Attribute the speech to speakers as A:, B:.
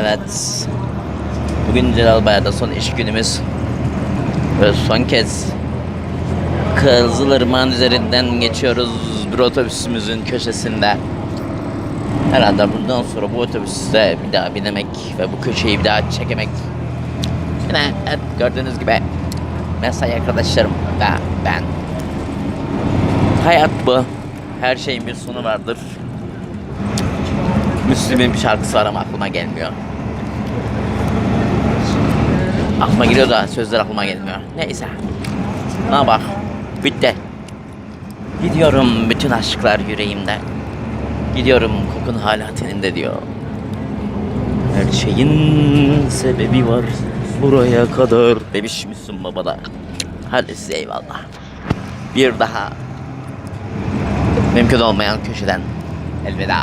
A: Evet. Bugün Celalbayır'da son iş günümüz. Ve son kez Kızılırmak'ın üzerinden geçiyoruz bir otobüsümüzün köşesinde. Herhalde bundan sonra bu otobüste bir daha binemek ve bu köşeyi bir daha çekemek. Yine hep gördüğünüz gibi mesai arkadaşlarım ve ben. Hayat bu. Her şeyin bir sonu vardır. Müslüm'ün bir şarkısı var ama aklıma gelmiyor. Aklıma geliyor da sözler aklıma gelmiyor. Neyse. Ne bak. Bitti. Gidiyorum bütün aşklar yüreğimde. Gidiyorum kokun hala teninde diyor. Her şeyin sebebi var buraya kadar. Bebiş misin babada? Hadi size eyvallah. Bir daha mümkün olmayan köşeden elveda.